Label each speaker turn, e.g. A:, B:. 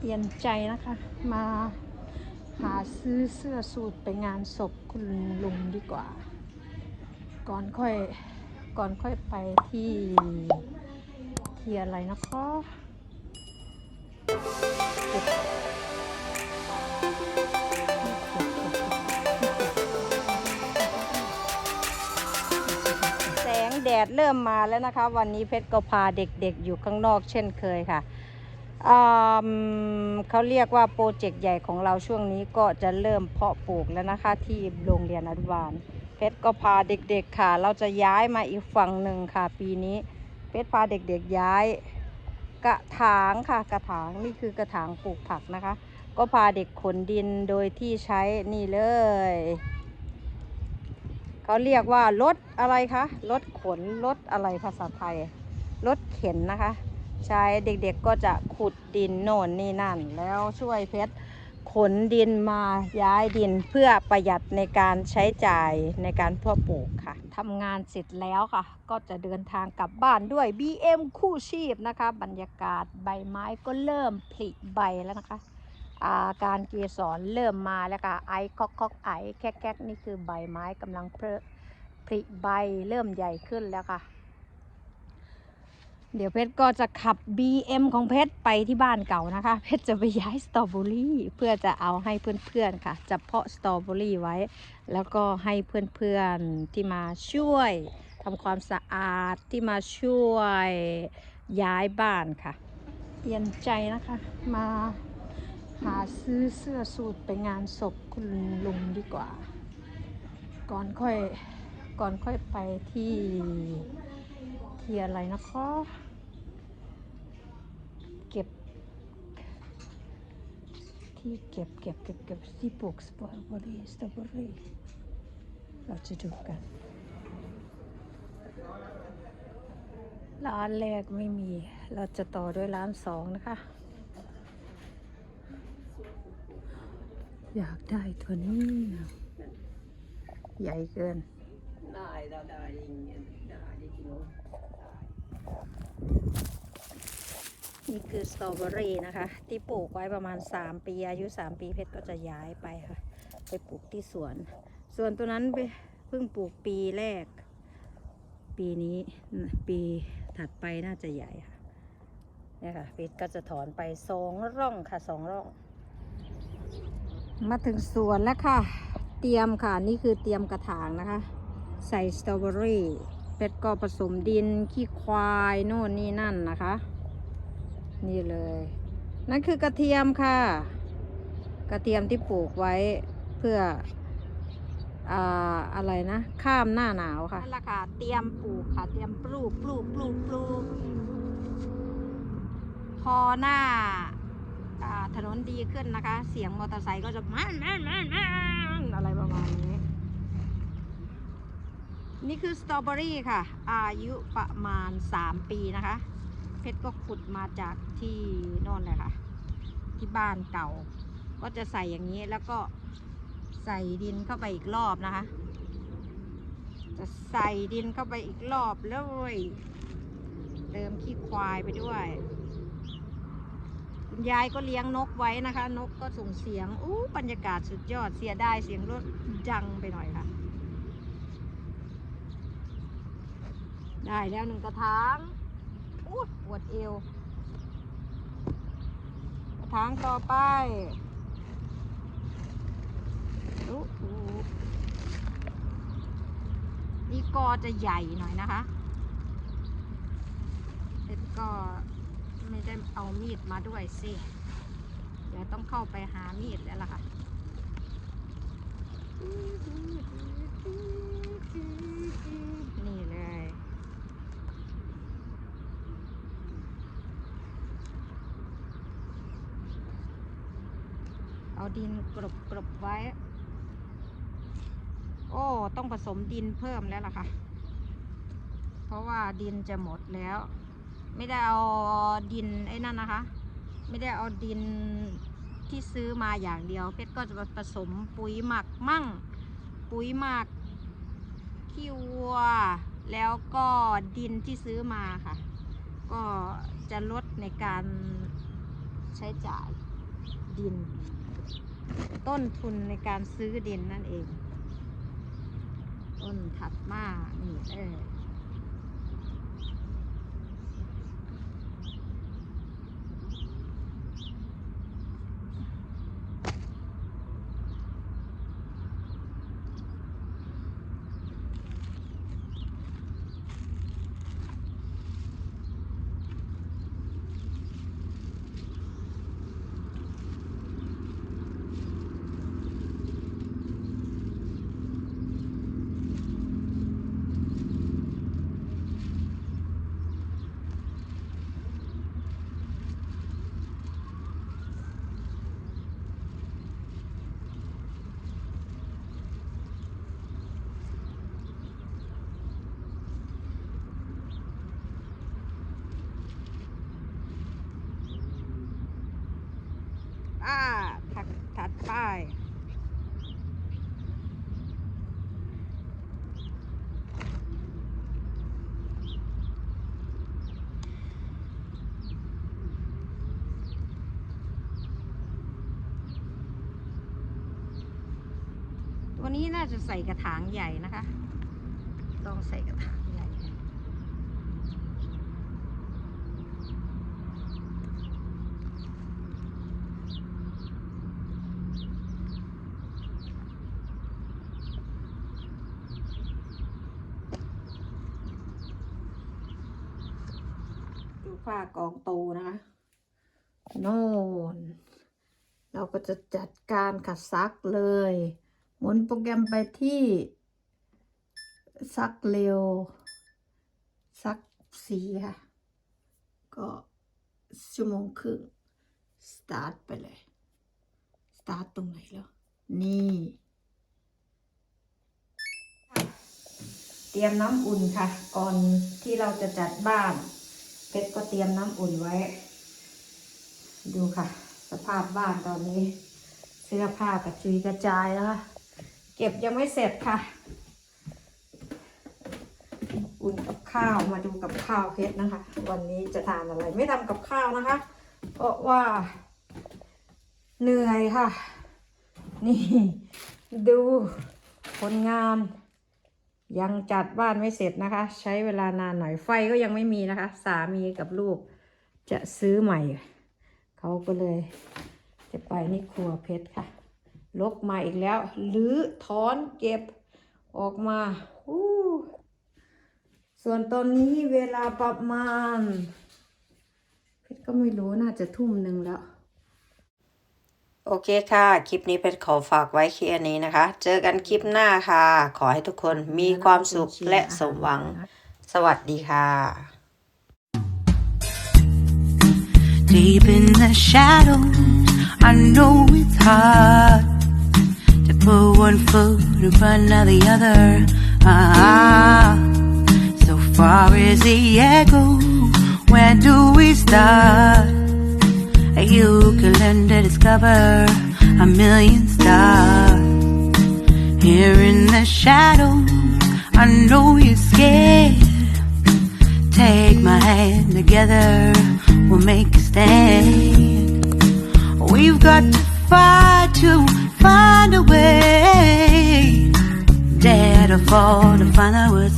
A: เปลี่ยนใจนะคะ มาหาซื้อเสื้อสูทไปงานศพคุณลุงดีกว่า ก่อนค่อยก่อนค่อยไปที่ที่อะไรนะคะแสงแดดเริ่มมาแล้วนะคะ วันนี้เพชรก็พาเด็กๆอยู่ข้างนอกเช่นเคยค่ะ เขาเรียกว่าโปรเจกต์ใหญ่ของเราช่วงนี้ก็จะเริ่มเพาะปลูกแล้วนะคะ ที่โรงเรียนอนุบาลเพชรก็พาเด็กๆค่ะ เราจะย้ายมาอีกฝั่งหนึ่งค่ะ ปีนี้เพชรพาเด็กๆย้ายกระถางค่ะกระถางนี่คือกระถางปลูกผักนะคะ ก็พาเด็กขนดินโดยที่ใช้นี่เลยเขาเรียกว่ารถอะไรคะรถขนรถอะไรภาษาไทยรถเข็นนะคะ ใช้เด็กๆก็จะขุดดินโน่นนี่นั่น แล้วช่วยเพชรขนดินมาย้ายดินเพื่อประหยัดในการใช้จ่ายในการเพาะปลูกค่ะทำงานเสร็จแล้วค่ะ ก็จะเดินทางกลับบ้านด้วย BM คู่ชีพนะคะ บรรยากาศใบไม้ก็เริ่มผลิใบแล้วนะคะอาการเกสรเริ่มมาแล้วค่ะไอคอกคอกไอแคกแคกนี่คือใบไม้กำลังเพลผลิใบเริ่มใหญ่ขึ้นแล้วค่ะ เดี๋ยวเพชรก็จะขับ BM ของเพชรไปที่บ้านเก่านะคะ เพชรจะไปย้ายสตรอเบอรี่เพื่อจะเอาให้เพื่อนๆค่ะ จะเพาะสตรอเบอรี่ไว้ แล้วก็ให้เพื่อนๆที่มาช่วยทำความสะอาดที่มาช่วยย้ายบ้านค่ะเปลี่ยนใจนะคะ มาหาซื้อเสื้อสูทไปงานศพคุณลุงดีกว่า ก่อนค่อยก่อนค่อยไปที่ ที่อะไรนะคะ เก็บ ที่เก็บเก็บเก็บเก็บที่ปลูกสตรอเบอรี่สตรอเบอรี่เราจะดูกันร้านแรกไม่มี เราจะต่อด้วยร้านสองนะคะ อยากได้ตัวนี้ใหญ่เกิน
B: ได้ได้ได้ยิงได้ได้กิโล
A: นี่คือสตรอเบอรี่นะคะ ที่ปลูกไว้ประมาณ 3 ปี อายุ 3 ปีเพชรก็จะย้ายไปค่ะ ไปปลูกที่สวน ส่วนตัวนั้นเพิ่งปลูกปีแรก ปีนี้ปีถัดไปน่าจะใหญ่ค่ะเนี่ยค่ะเพชรก็จะถอนไปสองร่องค่ะสองร่อง มาถึงสวนแล้วค่ะ เตรียมค่ะนี่คือเตรียมกระถางนะคะ ใส่สตรอเบอรี่เพชรก็ผสมดินขี้ควายโน่นนี่นั่นนะคะ นี่เลย นั่นคือกระเทียมค่ะ กระเทียมที่ปลูกไว้เพื่ออ่าอะไรนะ ข้ามหน้าหนาวค่ะนั่นแหละค่ะเตรียมปลูกค่ะ เตรียมปลูกปลูกปลูกปลูกพอหน้าอ่าถนนดีขึ้นนะคะ เสียงมอเตอร์ไซค์ก็จะมันมันมันมันอะไรประมาณนี้ นี่คือสตรอเบอรี่ค่ะ อายุประมาณ 3 ปีนะคะ ชรก็ขุดมาจากที่น่นเลยค่ะ ที่บ้านเก่า ก็จะใส่อย่างนี้แล้วก็ใส่ดินเข้าไปอีกรอบนะคะ จะใส่ดินเข้าไปอีกรอบเลยเติมขี้ควายไปด้วยคุณยายก็เลี้ยงนกไว้นะคะ นกก็ส่งเสียงอู้บรรยากาศสุดยอดเสียได้เสียงรถดังไปหน่อยค่ะ ได้แล้วหนึ่งกระถาง ปวดเอวกระถางต่อไปนี่กอจะใหญ่หน่อยนะคะเอ็ดก็ไม่ได้เอามีดมาด้วยสิ เดี๋ยวต้องเข้าไปหามีดแล้วล่ะค่ะนี่เลย เอา ดินกรบกรบไว้ โอ้ต้องผสมดินเพิ่มแล้วล่ะค่ะ เพราะว่าดินจะหมดแล้ว ไม่ได้เอาดินไอ้นั่นนะคะ ไม่ได้เอาดินที่ซื้อมาอย่างเดียว เพชรก็จะผสมปุ๋ยหมักมั่ง ปุ๋ยหมักขี้วัว แล้วก็ดินที่ซื้อมาค่ะ ก็จะลดในการใช้จ่ายดิน ต้นทุนในการซื้อดินนั่นเอง ต้นถัดมานี่เออาถัดถัด ไป ตัวนี้น่าจะใส่กระถางใหญ่นะคะ ต้องใส่กระถางใหญ่ ดู ผ้ากองโตนะคะโน่นเราก็จะจัดการขัดซักเลย หมุนโปรแกรมไปที่ ซักเร็ว ซักสีค่ะ ก็ชั่วโมงครึ่งสตาร์ทไปเลย สตาร์ทตรงไหนแล้ว นี่ เตรียมน้ำอุ่นค่ะ ก่อนที่เราจะจัดบ้าน เพชรก็เตรียมน้ำอุ่นไว้ ดูค่ะ สภาพบ้านตอนนี้ เสื้อผ้ากระจุยกระจายนะคะเก็บยังไม่เสร็จค่ะ อุ่นกับข้าวมาดูกับข้าวเพชรนะคะ วันนี้จะทานอะไรไม่ทำกับข้าวนะคะ เพราะว่า เหนื่อยค่ะ นี่ ดูผลงาน ยังจัดบ้านไม่เสร็จนะคะ ใช้เวลานานหน่อยไฟก็ยังไม่มีนะคะ สามีกับลูกจะซื้อใหม่ เขาก็เลย จะไปนี่ครัวเพชรค่ะ ลกมาอีกแล้วหรือถอนเก็บออกมาส่วนตอนนี้เวลาประมาณ เพชรก็ไม่รู้น่าจะทุ่มหนึ่งแล้ว โอเคค่ะ คลิปนี้เพชรขอฝากไว้แค่นี้นะคะ เจอกันคลิปหน้าค่ะ ขอให้ทุกคนมีความสุขและสมหวัง สวัสดีค่ะ
C: Deep in the shadows, I know it's hard to put one foot in front of the other. Ah, so far as the echo, where do we start? You can learn to discover a million stars. Here in the shadows, I know you're scared. Take my hand together, we'll make a stand. We've got to fight to find a way. Dare to fall to find out what's